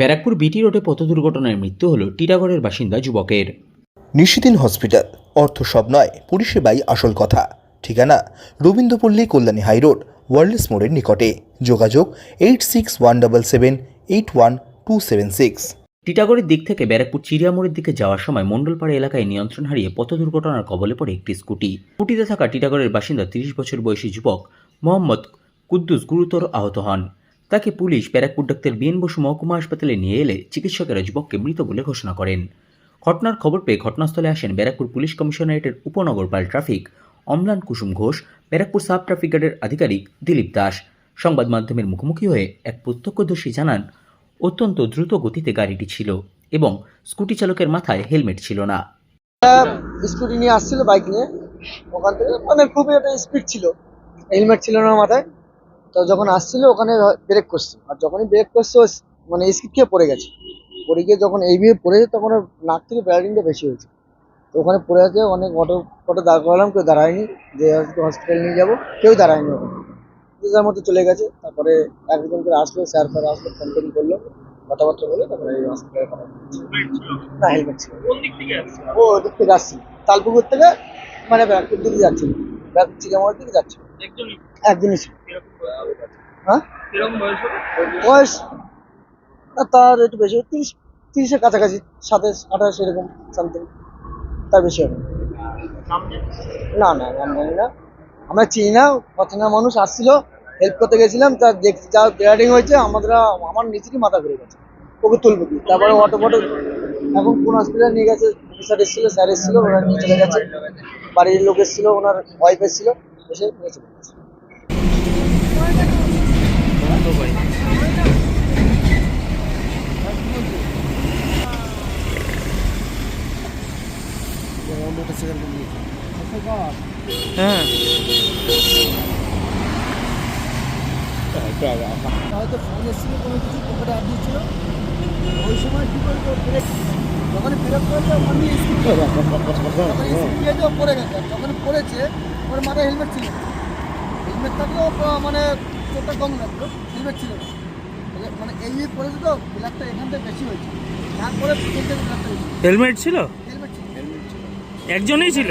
ব্যারাকপুর বিটি রোডে পথ দুর্ঘটনায় মৃত্যু হল টিটাগড়ের বাসিন্দা যুবকের। নিশিদিন হসপিটাল অর্থ সব নয় পরিষেবাই আসল কথা। ঠিকানা রবীন্দ্রপল্লী কল্যাণী হাইরোড ওয়ার্ল্ডস মোড়ের নিকটে। যোগাযোগ eight six one double seven eight one two seven six. টিটাগড়ের দিক থেকে ব্যারাকপুর চিড়িয়ামোড়ের দিকে যাওয়ার সময় মণ্ডলপাড়া এলাকায় নিয়ন্ত্রণ হারিয়ে পথ দুর্ঘটনার কবলে পড়ে একটি স্কুটি। স্কুটিতে থাকা টিটাগড়ের বাসিন্দা তিরিশ বছর বয়সী যুবক মোহাম্মদ কুদ্দুস গুরুতর আহত হন। তাকে police Barrackpore doctor BN Basu মহকুমা হাসপাতালে নিয়ে এলে চিকিৎসকেরা যুবককে মৃত বলে ঘোষণা করেন। ঘটনার খবর পেয়ে ঘটনাস্থলে আসেন ব্যারাকপুর পুলিশ কমিশনারেটের উপনগরপাল traffic, Amlan Kusum Ghosh, Barrackpore sub traffic গার্ডের আধিকারিক দিলীপ দাস। সংবাদ মাধ্যমের মুখোমুখি হয়ে এক প্রত্যক্ষদর্শী জানান, অত্যন্ত দ্রুত গতিতে গাড়িটি ছিল এবং স্কুটি চালকের মাথায় হেলমেট ছিল না। স্কুটি নিয়ে আসছিল বাইক নিয়ে, ওখান থেকে মানে খুবই একটা স্পিড ছিল। হেলমেট ছিল না মাথায়। তো যখন আসছিল, ওখানে ব্রেক করছে। আর যখনই ব্রেক করছে মানে স্কিপ খেয়ে পড়ে গেছে। পড়ে গিয়ে যখন এইভাবে পড়েছে তখন নাক থেকে ব্লাডিংটা বেশি হয়েছে। তো ওখানে পড়ে আছে, অনেক অটো ফটো দাঁড় করালাম, কেউ দাঁড়ায়নি। যে হসপিটাল নিয়ে যাব, কেউ দাঁড়ায়নি ওখানে। যার মতো চলে গেছে, তারপরে একজন করে আসলো স্যার স্যার আসলো ফোন টোন করল, কথাবার্তা বলে, তারপরে এই হসপিটালে না হেলমেট ছিল ও ওদিক থেকে আসছিল। তালপুকুর থেকে মানে ব্যারাকপুর দিকে যাচ্ছিল। ব্যারাকপুর চিড়িয়ামার দিকে যাচ্ছিল। একজনই হ্যাঁ? বয়স তার একটু বেশি তিরিশ তিরিশের কাছাকাছি সাতাশ আঠাশ এরকম সামথিং তার বেশি হবে না। না নাম জানি না। আমরা চিনি না অচেনা মানুষ আসছিল হেল্প করতে গেছিলাম তার দেখ যা ব্লাডিং হয়েছে আমাদের আমার নিজেরই মাথা ঘুরে গেছে। ওকে তুলবো কি? তারপরে অটো ফটো এখন কোন হসপিটালে নিয়ে গেছে স্যার এসেছিল স্যার এসেছিল ওরা নিয়ে চলে গেছে। বাড়ির লোক এসেছিল ওনার ওয়াইফ এসেছিল এসে নিয়ে চলে গেছে। হয়তো ফোন এসেছিল কোনো কিছু পকেটে আপ দিচ্ছিল ওই সময় কী করে তো ব্রেক যখন ব্রেক করেছে ওখানে স্কুল গিয়েছে ও পড়ে গেছে। যখন পড়েছে ওর মাথায় হেলমেট ছিল। হেলমেট থাকলেও মানে চোখটা কম লাগল হেলমেট ছিল না। মানে- মানে এই যে পড়েছে তো ব্ল্যাকটা এখান থেকে বেশি হয়েছে। থেকে ব্ল্যাকটা বেশি হেলমেট ছিল? হেলমেট ছিল। একজনই ছিল?